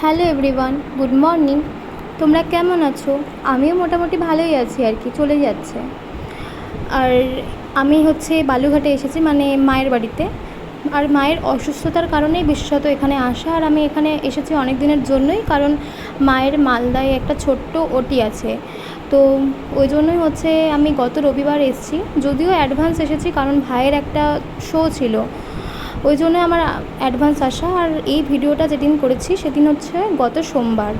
Hello everyone, good morning. তোমরা কেমন আছো? আমিও মোটামুটি ভালোই আছি আর কি, চলে যাচ্ছে। আর আমি হচ্ছে বালুঘাটে এসেছি মানে মায়ের বাড়িতে। আর মায়ের অসুস্থতার কারণেই বিশেষত এখানে আসা, আর আমি এখানে এসেছি অনেক দিনের জন্যই, কারণ মায়ের মালদায় একটা ছোট্ট ওটি আছে। তো ওই জন্যই হচ্ছে আমি গত রবিবার এসেছি, যদিও অ্যাডভান্স এসেছি, কারণ ভাইয়ের একটা শো ছিল। ওই জন্য আমার অ্যাডভান্স আসা। আর এই ভিডিওটা যেদিন করেছি, সেদিন হচ্ছে গত সোমবার।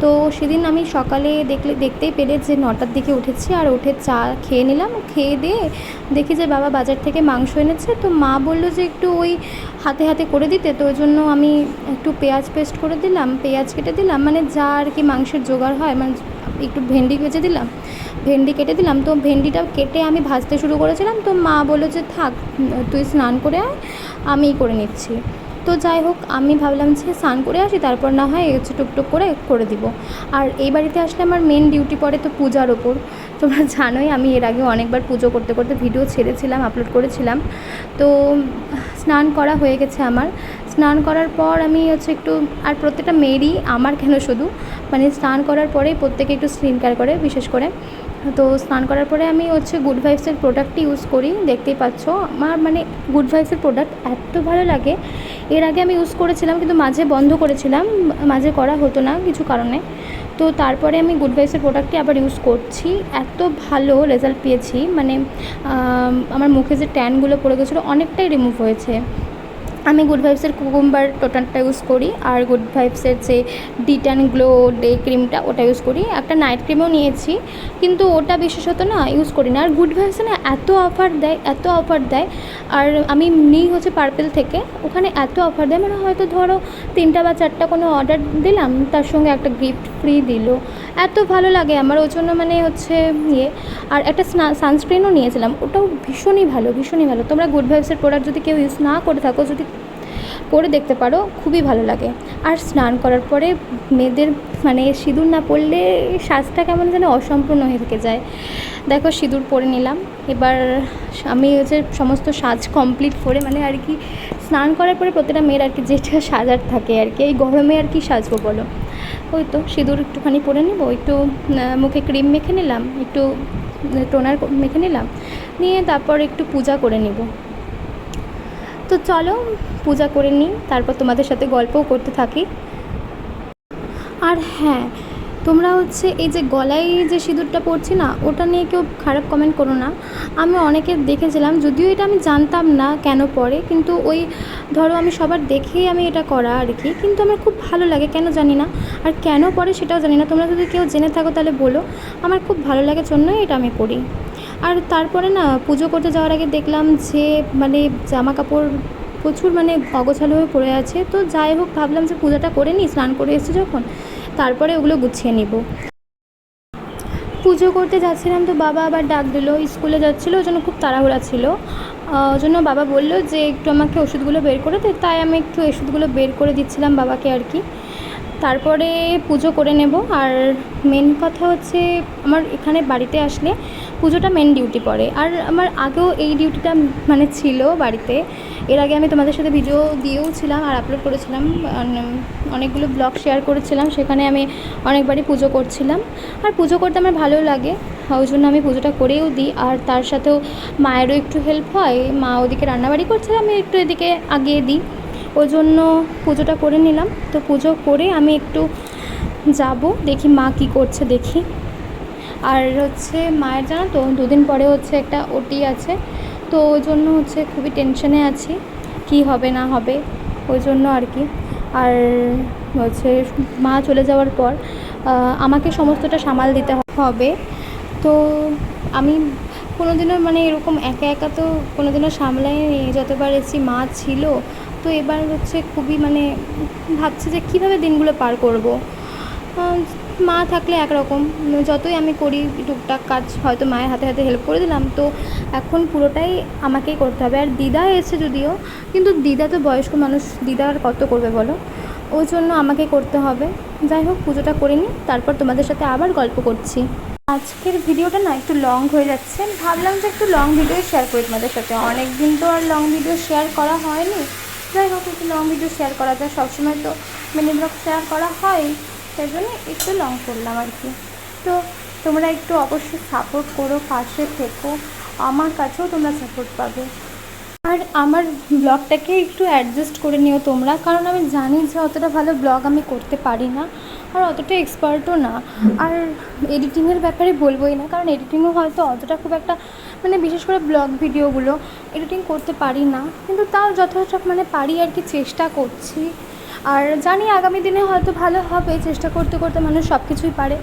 তো সেদিন আমি সকালে দেখলে, দেখতেই পেলে যে নটার দিকে উঠেছি আর উঠে চা খেয়ে নিলাম। খেয়ে দিয়ে দেখি যে বাবা বাজার থেকে মাংস এনেছে। তো মা বলল যে একটু ওই হাতে হাতে করে দিতে। তো ওই জন্য আমি একটু পেঁয়াজ পেস্ট করে দিলাম, পেঁয়াজ কেটে দিলাম। মানে যা আর কি মাংসের জোগাড় হয় মানে একটু ভেন্ডি ভেজে দিলাম। ভেন্ডি কেটে দিলাম। তো ভেন্ডিটা কেটে আমি ভাজতে শুরু করেছিলাম। তো মা বলল যে, থাক, তুই স্নান করে আয়, আমিই করে নিচ্ছি। তো যাই হোক, আমি ভাবলাম যে, স্নান করে আসি, তারপর না হয় হচ্ছে টুকটুক করে করে দিব। আর এই বাড়িতে আসলে আমার মেন ডিউটি পড়ে তো পূজার ওপর। তোমরা জানোই, আমি এর আগে অনেকবার পুজো করতে করতে ভিডিও ছেড়েছিলাম আপলোড করেছিলাম। তো স্নান করা হয়ে গেছে আমার। স্নান করার পর আমি হচ্ছে একটু, আর প্রত্যেকটা মেয়েরই, আমার কেন শুধু? মানে স্নান করার পরেই প্রত্যেকে একটু স্কিন কেয়ার করে, বিশেষ করে। তো স্নান করার পরে আমি হচ্ছে গুড ভাইবসের প্রোডাক্টটি ইউজ করি, দেখতেই পাচ্ছ। আমার মানে গুড ভাইবসের প্রোডাক্ট এত ভালো লাগে। এর আগে আমি ইউজ করেছিলাম, কিন্তু মাঝে বন্ধ করেছিলাম, মাঝে করা হতো না কিছু কারণে। তো তারপরে আমি গুড ভাইবসের প্রোডাক্টটি আবার ইউজ করছি। এত ভালো রেজাল্ট পেয়েছি। মানে আমার মুখে যে ট্যানগুলো পড়ে গেছিল, অনেকটাই রিমুভ হয়েছে। আমি গুড ভাইবসের কুকুম্বার টোটালটা ইউজ করি, আর গুড ভাইবসের যে ডিটান গ্লো ডে ক্রিমটা ওটা ইউজ করি। একটা নাইট ক্রিমও নিয়েছি, কিন্তু ওটা বিশেষত না ইউজ করি না। আর গুড ভাইবসে না এত অফার দেয়, এত অফার দেয়, আর আমি নিই হচ্ছে পার্পেল থেকে। ওখানে এত অফার দেয় মানে হয়তো ধরো তিনটা বা চারটা কোনো অর্ডার দিলাম, তার সঙ্গে একটা গিফট ফ্রি দিল। এত ভালো লাগে আমার, ওই জন্য মানে হচ্ছে ইয়ে। আর একটা সানস্ক্রিনও নিয়েছিলাম, ওটাও ভীষণই ভালো ভীষণই ভালো। তোমরা গুড ভাইবসের প্রোডাক্ট যদি কেউ ইউজ না করে থাকো, যদি করে দেখতে পারো, খুবই ভালো লাগে। আর স্নান করার পরে মেয়েদের মানে সিঁদুর না পরলে সাজটা কেমন যেন অসম্পূর্ণ হয়ে থেকে যায়। দেখো সিঁদুর পরে নিলাম, এবার আমি হচ্ছে সমস্ত সাজ কমপ্লিট করে মানে আর কি স্নান করার পরে প্রতিটা মেয়ের আর কি যেটা সাজার থাকে আর কি, এই গরমে আর কি সাজবো বলো। ওই তো সিঁদুর একটুখানি পরে নেব, একটু মুখে ক্রিম মেখে নিলাম, একটু টোনার মেখে নিলাম, নিয়ে তারপর একটু পূজা করে নিব। তো চলো পূজা করে নিই, তারপর তোমাদের সাথে গল্পও করতে থাকি। আর হ্যাঁ তোমরা হচ্ছে এই যে গলায় যে সিঁদুরটা পরছি না, ওটা নিয়ে কেউ খারাপ কমেন্ট করো না। আমি অনেকের দেখেছিলাম, যদিও এটা আমি জানতাম না কেন পরে কিন্তু ওই ধরো আমি সবার দেখেই আমি এটা করা আর কি, কিন্তু আমার খুব ভালো লাগে, কেন জানি না। আর কেন পরে সেটাও জানি না। তোমরা যদি কেউ জেনে থাকো তাহলে বলো, আমার খুব ভালো লাগার জন্যই এটা আমি করি আর তারপরে না, পুজো করতে যাওয়ার আগে দেখলাম যে মানে জামা কাপড় প্রচুর মানে অগোছালো হয়ে পড়ে আছে। তো যাই হোক, ভাবলাম যে পূজাটা করে নিই, স্নান করে এসছি যখন। তারপরে ওগুলো গুছিয়ে নিব। পুজো করতে যাচ্ছিলাম তো বাবা আবার ডাক দিল, স্কুলে যাচ্ছিল, ওই জন্য খুব তাড়াহুড়া ছিল। ওই জন্য বাবা বলল যে একটু আমাকে ওষুধগুলো বের করে দে। তাই আমি একটু ওষুধগুলো বের করে দিচ্ছিলাম বাবাকে আর কি। তারপরে পুজো করে নেব। আর মেন কথা হচ্ছে, আমার এখানে বাড়িতে আসলে পুজোটা মেন ডিউটি পড়ে। আর আমার আগেও এই ডিউটিটা মানে ছিল বাড়িতে। এর আগে আমি তোমাদের সাথে ভিডিও দিয়েও ছিলাম আর আপলোড করেছিলাম। অনেকগুলো ব্লগ শেয়ার করেছিলাম। সেখানে আমি অনেকবারই পুজো করছিলাম। আর পুজো করতে আমার ভালো লাগে। ওই জন্য আমি পুজোটা করেও দিই। আর তার সাথেও মায়েরও একটু হেল্প হয়। মা ওদিকে রান্নাবাড়ি করছে, আমি একটু এদিকে আগিয়ে দিই। ওই জন্য পুজোটা করে নিলাম। তো পুজো করে আমি একটু যাব, দেখি মা কি করছে, দেখি। আর হচ্ছে মায়ের জানো তো, দুদিন পরে হচ্ছে একটা ওটি আছে। তো ওই জন্য হচ্ছে খুবই টেনশনে আছি, কি হবে না হবে, ওই জন্য আর কি। আর হচ্ছে মা চলে যাওয়ার পর আমাকে সমস্তটা সামাল দিতে হবে। তো আমি কোনো দিনও মানে এরকম একা একা তো কোনো দিনও সামলাইনি। যতবার এসেছি মা ছিল তো এবার হচ্ছে খুবই মানে ভাবছি যে কীভাবে দিনগুলো পার করব। মা থাকলে একরকম, যতই আমি করি টুকটাক কাজ হয়তো মায়ের হাতে হাতে হেল্প করে দিলাম, তো এখন পুরোটাই আমাকেই করতে হবে। আর দিদা এসে যদিও, কিন্তু দিদা তো বয়স্ক মানুষ, দিদা আর কত করবে বলো? ওই জন্য আমাকে করতে হবে। যাই হোক, পুজোটা করে নিই, তারপর তোমাদের সাথে আবার গল্প করছি। আজকের ভিডিওটা না একটু লং হয়ে যাচ্ছে। ভাবলাম যে একটু লং ভিডিও শেয়ার করি তোমাদের সাথে। অনেক দিন তো আর লং ভিডিও শেয়ার করা হয়নি। যাই হোক একটু লং ভিডিও শেয়ার করা যায়। সবসময় তো মিনি ব্লগ শেয়ার করা হয়, সেই জন্য একটু লং করলাম আর কি। তো তোমরা একটু অবশ্যই সাপোর্ট করো, পাশে থেকো, আমার কাছেও তোমরা সাপোর্ট পাবে। আর আমার ব্লগটাকে একটু অ্যাডজাস্ট করে নিও তোমরা, কারণ আমি জানি যে অতটা ভালো ব্লগ আমি করতে পারি না, আর অতটা এক্সপার্টও না। আর এডিটিংয়ের ব্যাপারে বলবোই না, কারণ এডিটিংও হয়তো অতটা খুব একটা মানে বিশেষ করে ব্লগ ভিডিওগুলো এডিটিং করতে পারি না, কিন্তু তাও যথেষ্ট মানে পারি আর কি, চেষ্টা করছি। আর জানি আগামী দিনে হয়তো ভালো হবে, চেষ্টা করতে করতে মানুষ সব কিছুই পারে।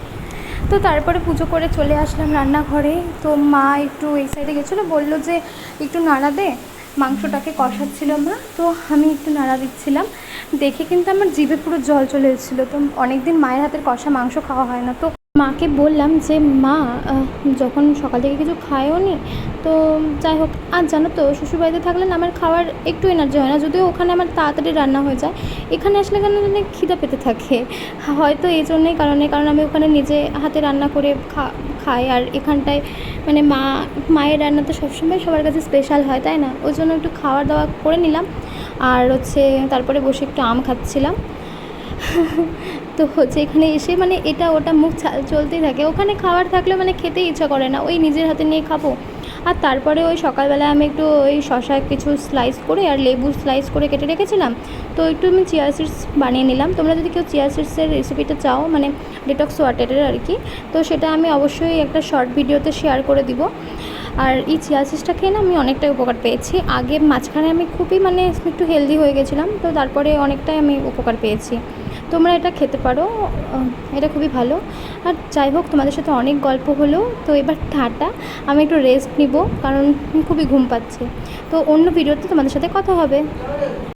তো তারপরে পুজো করে চলে আসলাম রান্নাঘরে। তো মা একটু এই সাইডে গেছিল, বলল যে একটু নাড়া দে, মাংসটাকে কষাচ্ছিল মা। তো আমি একটু নাড়া দিচ্ছিলাম। দেখে কিন্তু আমার জিভে পুরো জল চলে এসেছিল। তো অনেক দিন মায়ের হাতের কষা মাংস খাওয়া হয় না। তো মাকে বললাম যে, মা যখন সকাল থেকে কিছু খায়ও নি, তো যাই হোক, আর জানো তো, শ্বশুরবাড়িতে থাকলে না আমার খাওয়ার একটু এনার্জি হয় না। যদিও ওখানে আমার তাড়াতাড়ি রান্না হয়ে যায়, এখানে আসলে কেন জানি খিদা পেতে থাকে। হয়তো এই জন্যই কারণে, কারণ আমি ওখানে নিজে হাতে রান্না করে খা, খাই, আর এখানটায় মানে মা, মায়ের রান্না তো সবসময় সবার কাছে স্পেশাল হয়, তাই না? ওই জন্য একটু খাওয়া দাওয়া করে নিলাম। আর হচ্ছে, তারপরে বসে একটু আম খাচ্ছিলাম। তো হচ্ছে এখানে এসে মানে এটা ওটা মুখ চলতেই থাকে। ওখানে খাবার থাকলে মানে খেতে ইচ্ছা করে না। ওই নিজের হাতে নিয়ে খাব। আর তারপরে ওই সকালবেলায় আমি একটু ওই শশা কিছু স্লাইস করে আর লেবু স্লাইস করে কেটে রেখেছিলাম। তো একটু আমি চিয়া সিডস বানিয়ে নিলাম। তোমরা যদি কেউ চিয়া সিডসের রেসিপিটা চাও মানে ডিটক্স ওয়াটারের আর কি, তো সেটা আমি অবশ্যই একটা শর্ট ভিডিওতে শেয়ার করে দিব। আর এই চিয়া চিজটা খেয়ে না আমি অনেকটাই উপকার পেয়েছি। আগে মাঝখানে আমি খুবই মানে একটু হেলদি হয়ে গেছিলাম, তো তারপরে অনেকটাই আমি উপকার পেয়েছি। তোমরা এটা খেতে পারো এটা খুবই ভালো। আর যাই হোক, তোমাদের সাথে অনেক গল্প হলো, তো এবার ঠাটা আমি একটু রেস্ট নিব, কারণ খুবই ঘুম পাচ্ছে। তো অন্য ভিডিওতে তোমাদের সাথে কথা হবে।